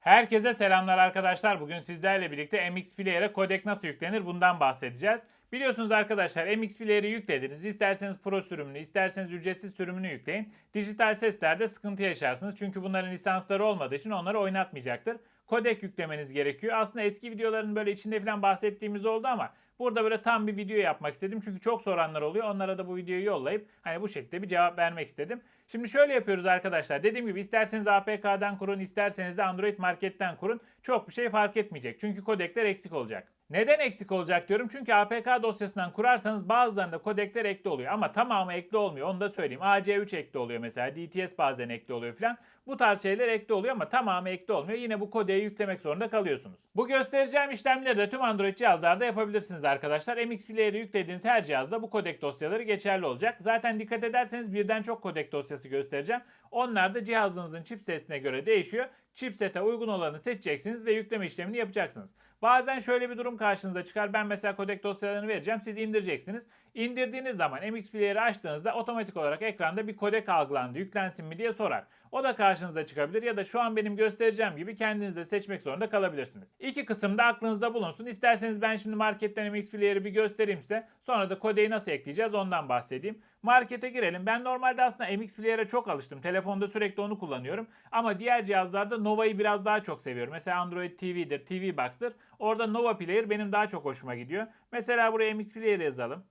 Herkese selamlar arkadaşlar. Bugün sizlerle birlikte MX Player'e kodek nasıl yüklenir bundan bahsedeceğiz. Biliyorsunuz arkadaşlar MX Player'i yüklediniz. İsterseniz pro sürümünü, isterseniz ücretsiz sürümünü yükleyin. Dijital seslerde sıkıntı yaşarsınız. Çünkü bunların lisansları olmadığı için onları oynatmayacaktır. Kodek yüklemeniz gerekiyor. Aslında eski videoların böyle içinde falan bahsettiğimiz oldu ama burada böyle tam bir video yapmak istedim. Çünkü çok soranlar oluyor. Onlara da bu videoyu yollayıp hani bu şekilde bir cevap vermek istedim. Şimdi şöyle yapıyoruz arkadaşlar. Dediğim gibi isterseniz APK'dan kurun, isterseniz de Android Market'ten kurun. Çok bir şey fark etmeyecek. Çünkü kodekler eksik olacak. Neden eksik olacak diyorum? Çünkü APK dosyasından kurarsanız bazılarında kodekler ekli oluyor. Ama tamamı ekli olmuyor. Onu da söyleyeyim. AC3 ekli oluyor mesela. DTS bazen ekli oluyor falan. Bu tarz şeyler ekli oluyor ama tamamı ekli olmuyor. Yine bu kodeyi yüklemek zorunda kalıyorsunuz. Bu göstereceğim işlemleri de tüm Android cihazlarda yapabilirsiniz arkadaşlar. MX Player'ı yüklediğiniz her cihazda bu kodek dosyaları geçerli olacak. Zaten dikkat ederseniz birden çok kodek dosyası göstereceğim. Onlar da cihazınızın chipsetine göre değişiyor. Chipsete uygun olanı seçeceksiniz ve yükleme işlemini yapacaksınız. Bazen şöyle bir durum karşınıza çıkar. Ben mesela kodek dosyalarını vereceğim. Siz indireceksiniz. İndirdiğiniz zaman MX Player'ı açtığınızda otomatik olarak ekranda bir kodek algılandı. Yüklensin mi diye sorar. O da karşınıza çıkabilir ya da şu an benim göstereceğim gibi kendiniz de seçmek zorunda kalabilirsiniz. İki kısımda aklınızda bulunsun. İsterseniz ben şimdi marketten MX Player'ı bir göstereyim size. Sonra da kodeyi nasıl ekleyeceğiz ondan bahsedeyim. Markete girelim. Ben normalde aslında MX Player'e çok alıştım. Telefonda sürekli onu kullanıyorum. Ama diğer cihazlarda Nova'yı biraz daha çok seviyorum. Mesela Android TV'dir, TV Box'tır. Orada Nova Player benim daha çok hoşuma gidiyor. Mesela buraya MX Player yazalım.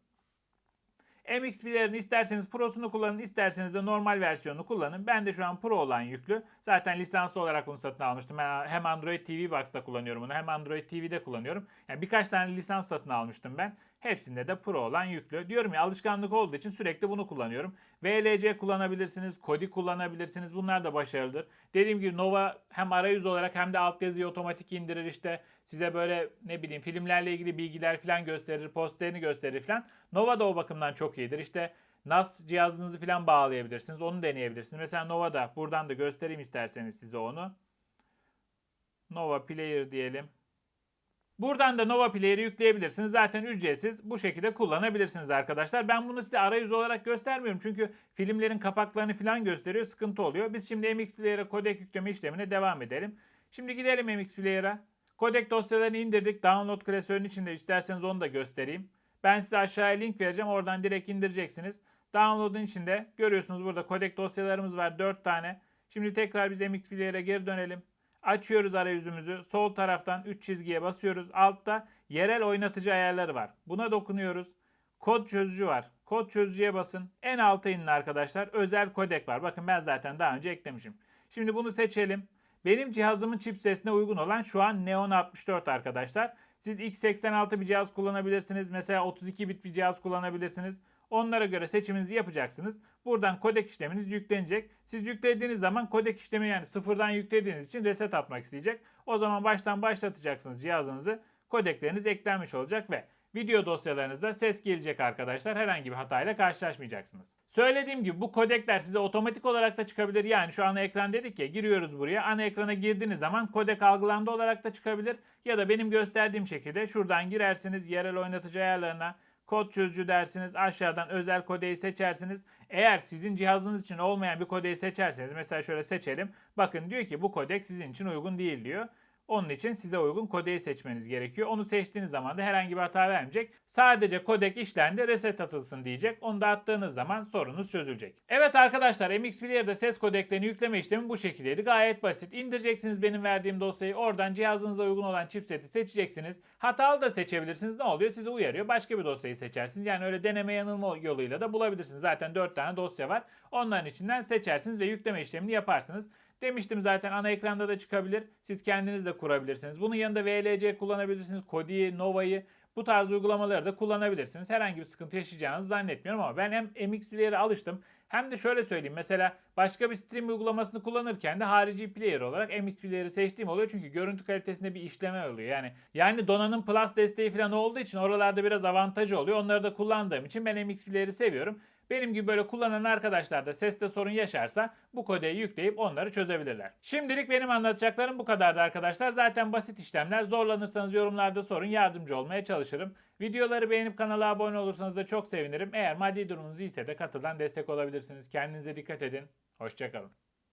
MX Player'ın isterseniz Pro'sunu kullanın, isterseniz de normal versiyonunu kullanın. Ben de şu an Pro olan yüklü. Zaten lisanslı olarak bunu satın almıştım. Hem Android TV Box'ta kullanıyorum bunu, hem Android TV'de kullanıyorum. Yani birkaç tane lisans satın almıştım ben. Hepsinde de Pro olan yüklü. Diyorum ya alışkanlık olduğu için sürekli bunu kullanıyorum. VLC kullanabilirsiniz, Kodi kullanabilirsiniz. Bunlar da başarılıdır. Dediğim gibi Nova hem arayüz olarak hem de altyazıyı otomatik indirir işte. Size böyle ne bileyim filmlerle ilgili bilgiler falan gösterir, postlerini gösterir falan. Nova da o bakımdan çok iyidir. İşte NAS cihazınızı falan bağlayabilirsiniz. Onu deneyebilirsiniz. Mesela Nova'da buradan da göstereyim isterseniz size onu. Nova Player diyelim. Buradan da Nova Player'i yükleyebilirsiniz. Zaten ücretsiz. Bu şekilde kullanabilirsiniz arkadaşlar. Ben bunu size arayüz olarak göstermiyorum. Çünkü filmlerin kapaklarını falan gösteriyor. Sıkıntı oluyor. Biz şimdi MX Player'e kodek yükleme işlemine devam edelim. Şimdi gidelim MX Player'a. Kodek dosyalarını indirdik. Download klasörünün içinde isterseniz onu da göstereyim. Ben size aşağıya link vereceğim. Oradan direkt indireceksiniz. Download'un içinde görüyorsunuz burada kodek dosyalarımız var 4 tane. Şimdi tekrar biz MX Player'e geri dönelim. Açıyoruz arayüzümüzü. Sol taraftan 3 çizgiye basıyoruz. Altta yerel oynatıcı ayarları var. Buna dokunuyoruz. Kod çözücü var. Kod çözücüye basın. En alta inin arkadaşlar. Özel kodek var. Bakın ben zaten daha önce eklemişim. Şimdi bunu seçelim. Benim cihazımın chipsetine uygun olan şu an Neon 64 arkadaşlar. Siz x86 bir cihaz kullanabilirsiniz. Mesela 32 bit bir cihaz kullanabilirsiniz. Onlara göre seçiminizi yapacaksınız. Buradan kodek işleminiz yüklenecek. Siz yüklediğiniz zaman kodek işlemi yani sıfırdan yüklediğiniz için reset atmak isteyecek. O zaman baştan başlatacaksınız cihazınızı. Kodekleriniz eklenmiş olacak ve video dosyalarınızda ses gelecek arkadaşlar. Herhangi bir hatayla karşılaşmayacaksınız. Söylediğim gibi bu kodekler size otomatik olarak da çıkabilir. Yani şu ana ekran dedik ya giriyoruz buraya. Ana ekrana girdiğiniz zaman kodek algılandı olarak da çıkabilir. Ya da benim gösterdiğim şekilde şuradan girersiniz yerel oynatıcı ayarlarına kod çözücü dersiniz. Aşağıdan özel kodeyi seçersiniz. Eğer sizin cihazınız için olmayan bir kodeyi seçerseniz mesela şöyle seçelim. Bakın diyor ki bu kodek sizin için uygun değil diyor. Onun için size uygun kodeyi seçmeniz gerekiyor. Onu seçtiğiniz zaman da herhangi bir hata vermeyecek. Sadece kodek işlendi reset atılsın diyecek. Onu da attığınız zaman sorunuz çözülecek. Evet arkadaşlar MX Player'da ses kodeklerini yükleme işlemi bu şekildeydi. Gayet basit. İndireceksiniz benim verdiğim dosyayı. Oradan cihazınıza uygun olan chipseti seçeceksiniz. Hatalı da seçebilirsiniz. Ne oluyor? Sizi uyarıyor. Başka bir dosyayı seçersiniz. Yani öyle deneme yanılma yoluyla da bulabilirsiniz. Zaten 4 tane dosya var. Onların içinden seçersiniz ve yükleme işlemini yaparsınız. Demiştim zaten ana ekranda da çıkabilir. Siz kendiniz de kurabilirsiniz. Bunun yanında VLC kullanabilirsiniz. Kodi'yi, Nova'yı bu tarz uygulamaları da kullanabilirsiniz. Herhangi bir sıkıntı yaşayacağınızı zannetmiyorum ama ben hem MX Player'e alıştım hem de şöyle söyleyeyim. Mesela başka bir stream uygulamasını kullanırken de harici player olarak MX Player'ı seçtiğim oluyor. Çünkü görüntü kalitesinde bir işleme oluyor. Yani yani donanım Plus desteği falan olduğu için oralarda biraz avantajı oluyor. Onları da kullandığım için ben MX Player'ı seviyorum. Benim gibi böyle kullanan arkadaşlar da seste sorun yaşarsa bu kodeyi yükleyip onları çözebilirler. Şimdilik benim anlatacaklarım bu kadardı arkadaşlar. Zaten basit işlemler. Zorlanırsanız yorumlarda sorun yardımcı olmaya çalışırım. Videoları beğenip kanala abone olursanız da çok sevinirim. Eğer maddi durumunuz iyiyse de katıldan destek olabilirsiniz. Kendinize dikkat edin. Hoşçakalın.